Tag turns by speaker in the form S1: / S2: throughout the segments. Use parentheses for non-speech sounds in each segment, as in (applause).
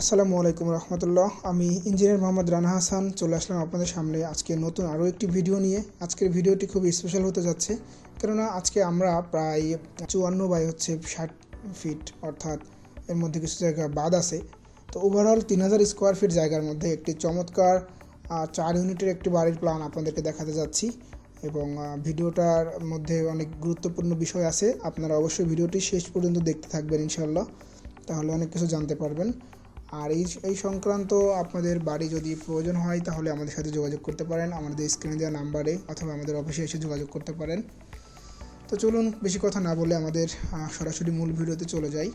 S1: আসসালামু আলাইকুম রহমতুল্লাহ। আমি ইঞ্জিনিয়ার মোহাম্মদ রানা হাসান, চলে আসলাম আপনাদের সামনে আজকে নতুন আরও একটি ভিডিও নিয়ে। আজকের ভিডিওটি খুব স্পেশাল হতে যাচ্ছে, কেননা আজকে আমরা প্রায় চুয়ান্ন বাই হচ্ছে ষাট ফিট অর্থাৎ এর মধ্যে কিছু জায়গা বাদ আছে। তো ওভারঅল তিন হাজার স্কোয়ার ফিট জায়গার মধ্যে একটি চমৎকার চার ইউনিটের একটি বাড়ির প্ল্যান আপনাদেরকে দেখাতে যাচ্ছি। এবং ভিডিওটার মধ্যে অনেক গুরুত্বপূর্ণ বিষয় আছে, আপনারা অবশ্যই ভিডিওটি শেষ পর্যন্ত দেখতে থাকবেন ইনশাল্লাহ তাহলে অনেক কিছু জানতে পারবেন। আর এই এই সংক্রান্ত আপনাদের বাড়ি যদি প্রয়োজন হয় তাহলে আমাদের সাথে যোগাযোগ করতে পারেন। আমাদের স্ক্রিনে দেওয়া নাম্বারে অথবা আমাদের অফিসে এসে যোগাযোগ করতে পারেন। তো চলুন বেশি কথা না বলে আমাদের সরাসরি মূল ভিডিওতে চলে যাই।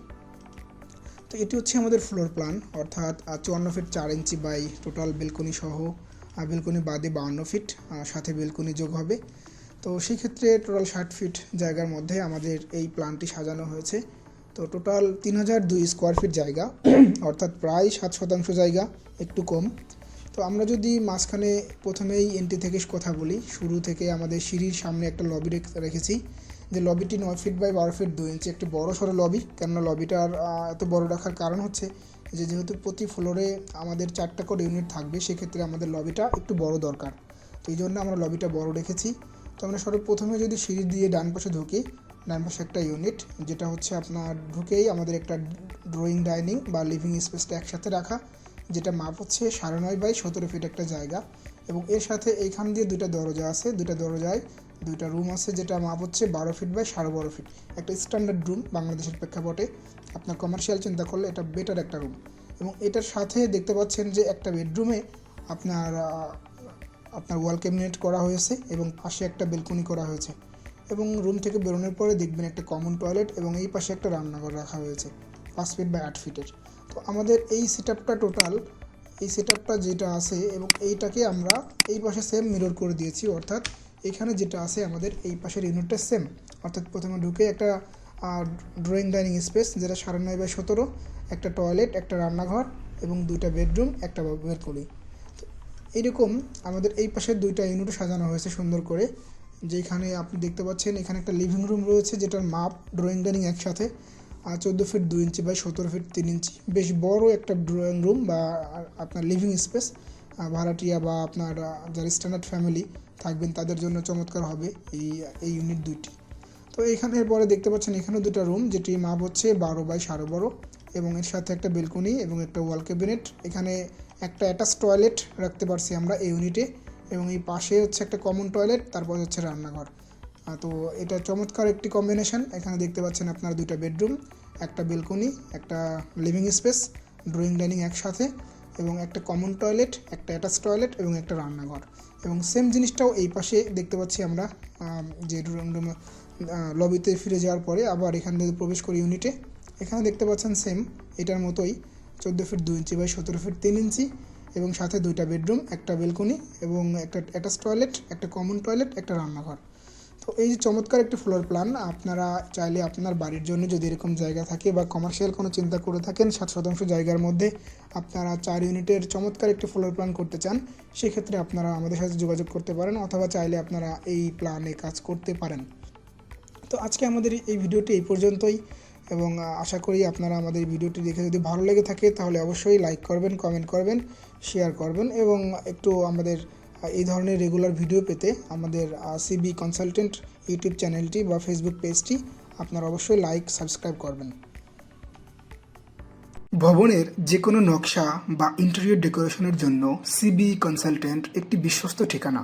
S1: তো এটি হচ্ছে আমাদের ফ্লোর প্ল্যান অর্থাৎ চুয়ান্ন ফিট চার ইঞ্চি বাই টোটাল বেলকনি সহ বেলকনি বাদে বাউন্ন ফিট সাথে বেলকনি যোগ হবে। তো সেই ক্ষেত্রে টোটাল ষাট ফিট জায়গার মধ্যে আমাদের এই প্ল্যানটি সাজানো হয়েছে। তো টোটাল তিন হাজার দুই স্কোয়ার ফিট জায়গা (clears throat) অর্থাৎ প্রায় সাত শতাংশ জায়গা একটু কম। তো আমরা যদি মাঝখানে প্রথমেই এন্ট্রি থেকে কথা বলি শুরু থেকে আমাদের সিঁড়ির সামনে একটা লবি রেখেছি। যে লবিটি নয় ফিট বাই বারো ফিট দুই ইঞ্চি একটি বড় সড়ো লবি কেননা লবিটার এত বড় রাখার কারণ হচ্ছে যে যেহেতু প্রতি ফ্লোরে আমাদের চারটা করে ইউনিট থাকবে সেক্ষেত্রে আমাদের লবিটা একটু বড় দরকার। তো এই জন্য আমরা লবিটা বড় রেখেছি। তো আমরা সর্বপ্রথমে যদি সিঁড়ি দিয়ে ডান পাশে ঢুকি পাশে একটা ইউনিট যেটা হচ্ছে আপনার ঢুকেই আমাদের একটা ড্রয়িং ডাইনিং বা লিভিং স্পেসটা একসাথে রাখা, যেটা মাপ হচ্ছে সাড়ে নয় বাই সতেরো ফিট একটা জায়গা। এবং এর সাথে এইখান দিয়ে দুইটা দরজা আছে, দুইটা দরজায় দুইটা রুম আছে, যেটা মাপ হচ্ছে বারো ফিট বাই সাড়ে বারো ফিট একটা স্ট্যান্ডার্ড রুম বাংলাদেশের প্রেক্ষাপটে। আপনার কমার্শিয়াল চিন্তা করলে এটা বেটার একটা রুম এবং এটার সাথে দেখতে পাচ্ছেন যে একটা বেডরুমে আপনার আপনার ওয়াল ক্যাবিনেট করা হয়েছে এবং পাশে একটা বেলকনি করা হয়েছে। এবং রুম থেকে বেরোনোর পরে দেখবেন একটা কমন টয়লেট এবং এই পাশে একটা রান্নাঘর রাখা হয়েছে পাঁচ ফিট বাই আট ফিটের তো আমাদের এই সেট টোটাল এই সেট যেটা আছে এবং এইটাকে আমরা এই পাশে সেম মিরর করে দিয়েছি, অর্থাৎ এখানে যেটা আছে আমাদের এই পাশের ইউনিটটা সেম অর্থাৎ প্রথমে ঢুকে একটা ড্রয়িং ডাইনিং স্পেস যেটা সাড়ে নয় বাই সতেরো, একটা টয়লেট একটা রান্নাঘর এবং দুইটা বেডরুম একটা বেলকনি এইরকম আমাদের এই পাশের দুইটা ইউনিট সাজানো হয়েছে সুন্দর করে। যেখানে আপনি দেখতে পাচ্ছেন, এখানে একটা লিভিং রুম রয়েছে, যেটার মাপ ড্রয়িং ডাইনিং একসাথে। আর চোদ্দ ফিট দুই ইঞ্চি বাই সতেরো ফিট তিন ইঞ্চি বেশ বড় একটা ড্রয়িং রুম বা আপনার লিভিং স্পেস ভাড়াটিয়া বা আপনার যারা স্ট্যান্ডার্ড ফ্যামিলি থাকবেন, তাদের জন্য চমৎকার হবে এই এই ইউনিট দুইটি। তো এখানে পরে দেখতে পাচ্ছেন, এখানেও দুটো রুম যেটি মাপ হচ্ছে বারো বাই সাড়ে বারো। এবং এর সাথে একটা বেলকনি এবং একটা ওয়াল ক্যাবিনেট এখানে একটা অ্যাটাচ টয়লেট রাখতে পারছি আমরা এই ইউনিটে এবং এই পাশে হচ্ছে একটা কমন টয়লেট তারপর হচ্ছে রান্নাঘর। তো এটা চমৎকার একটি কম্বিনেশন এখানে দেখতে পাচ্ছেন আপনার দুইটা বেডরুম একটা বেলকনি একটা লিভিং স্পেস ড্রয়িং ডাইনিং একসাথে এবং একটা কমন টয়লেট একটা অ্যাটাচ টয়লেট এবং একটা রান্নাঘর। এবং সেম জিনিসটাও এই পাশে দেখতে পাচ্ছি আমরা আম, যে রুম লবিতে ফিরে যাওয়ার পরে আবার এখান থেকে প্রবেশ করি ইউনিটে এখানে দেখতে পাচ্ছেন সেম এটার মতোই চোদ্দ ফিট দু ইঞ্চি বাই সতেরো ফিট তিন ইঞ্চি এবং সাথে দুইটা বেডরুম, একটা বেলকনি এবং একটা অ্যাটাচ টয়লেট, একটা কমন টয়লেট, একটা রান্নাঘর। তো এই যে চমৎকার একটি ফ্লোর প্ল্যান আপনারা চাইলে আপনার বাড়ির জন্য যদি এরকম জায়গা থাকে বা কমার্শিয়াল কোনো চিন্তা করে থাকেন, সাত শতাংশ জায়গার মধ্যে আপনারা চার ইউনিটের চমৎকার একটি ফ্লোর প্ল্যান করতে চান, সেক্ষেত্রে আপনারা আমাদের সাথে যোগাযোগ করতে পারেন অথবা চাইলে আপনারা এই প্ল্যানে কাজ করতে পারেন। তো আজকে আমাদের এই ভিডিওটি এই পর্যন্তই। এবং আশা করি আপনারা আমাদের ভিডিওটি দেখে যদি ভালো লেগে থাকে, তাহলে অবশ্যই লাইক করবেন কমেন্ট করবেন শেয়ার করবেন এবং একটু আমাদের এই ধরনের রেগুলার ভিডিও পেতে আমাদের সিবি কনসালটেন্ট ইউটিউব চ্যানেলটি বা ফেসবুক পেজটি আপনারা অবশ্যই লাইক সাবস্ক্রাইব করবেন। ভবনের যে কোনো নকশা বা ইন্টেরিয়র ডেকোরেশনের জন্য সিবি কনসালটেন্ট একটি বিশ্বস্ত ঠিকানা।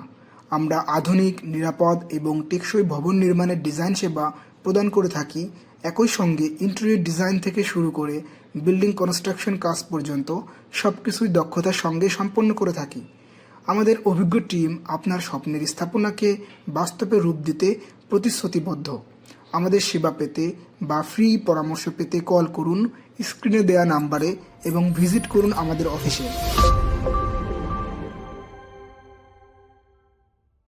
S1: আমরা আধুনিক, নিরাপদ এবং টেকসই ভবন নির্মাণের ডিজাইন সেবা প্রদান করে থাকি। একই সঙ্গে ইন্টেরিয়র ডিজাইন থেকে শুরু করে বিল্ডিং কনস্ট্রাকশন কাজ পর্যন্ত সব কিছুই দক্ষতার সঙ্গে সম্পন্ন করে থাকি। আমাদের অভিজ্ঞ টিম আপনার স্বপ্নের স্থাপনাকে বাস্তবে রূপ দিতে প্রতিশ্রুতিবদ্ধ। আমাদের সেবা পেতে বা ফ্রি পরামর্শ পেতে কল করুন স্ক্রিনে দেওয়া নাম্বারে এবং ভিজিট করুন আমাদের অফিসে